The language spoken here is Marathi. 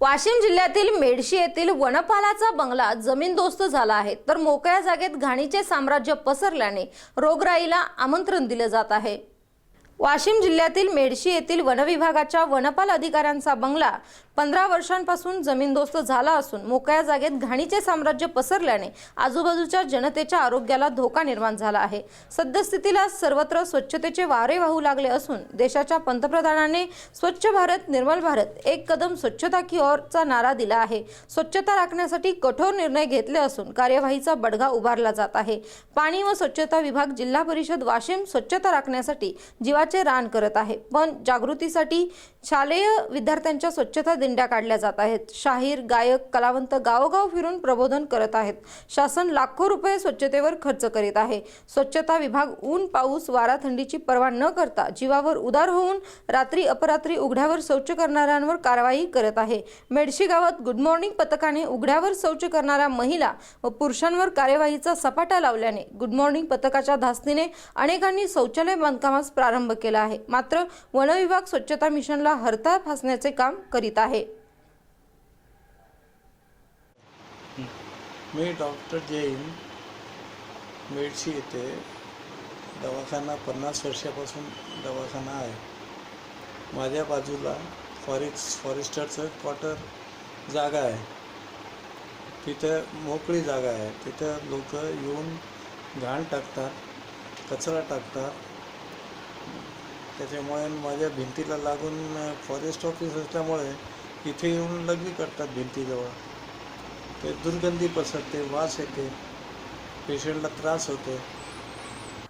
वाशिम जिल्ह्यातील मेडशी येथील वनपालाचा बंगला जमीनदोस्त झाला आहे. तर मोकळ्या जागेत घाणीचे साम्राज्य पसरल्याने रोगराईला आमंत्रण दिलं जात आहे. वाशिम जिल्ह्यातील मेडशी येथील वनविभागाच्या वनपाल अधिकाऱ्यांचा बंगला पंधरा वर्षांपासून जमीनदोस्त झाला असून मोकळ्या जागेत घाणीचे साम्राज्य पसरल्याने आजूबाजूच्या जनतेच्या आरोग्याला धोका निर्माण झाला आहे. सद्यस्थितीला सर्वत्र स्वच्छतेचे वारे वाहू लागले असून देशाच्या पंतप्रधानाने स्वच्छ भारत निर्मल भारत एक कदम स्वच्छता की ओरचा नारा दिला आहे. स्वच्छता राखण्यासाठी कठोर निर्णय घेतले असून कार्यवाहीचा बडगा उभारला जात आहे. पाणी व स्वच्छता विभाग जिल्हा परिषद वाशिम स्वच्छता राखण्यासाठी जीवा जीवाचे रान करत आहे. पण जागृतीसाठी शालेय विद्यार्थ्यांच्या स्वच्छता दिंड्या काढल्या जात आहेत. शाहीर गायक कलावंत गावोगाव फिरून प्रबोधन करत आहेत. शासन लाखो रुपये स्वच्छतेवर खर्च करीत आहे. स्वच्छता विभाग ऊन पाऊस वारा थंडीची पर्वा न करता जीवावर उदार होऊन रात्री अपरात्री उघड्यावर शौच करणाऱ्यांवर कारवाई करत आहे. मेडशी गावात गुड मॉर्निंग पथकाने उघड्यावर शौच करणाऱ्या महिला व पुरुषांवर कार्यवाहीचा सपाटा लावल्याने गुड मॉर्निंग पथकाच्या धास्तीने अनेकांनी शौचालय बांधकामास प्रारंभ केला आहे. मात्र वनविभाग स्वच्छता मिशनला हरताळ फासण्याचे काम करीत आहे. मी डॉक्टर जैन मेडशी येथे दवाखाना पन्नास वर्षापासून दवाखाना आहे. माझ्या बाजूला फॉरेस्ट फॉरेस्टरचं क्वार्टर जागा आहे. तिथं मोकळी जागा आहे. तिथं लोक येऊन घाण टाकतात कचरा टाकतात त्याच्यामुळे माझ्या भिंतीला लागून फॉरेस्ट ऑफिस असल्यामुळे इथे येऊन लघवी करतात भिंतीजवळ. ते दुर्गंधी पसरते वास येते पेशंटला त्रास होतो.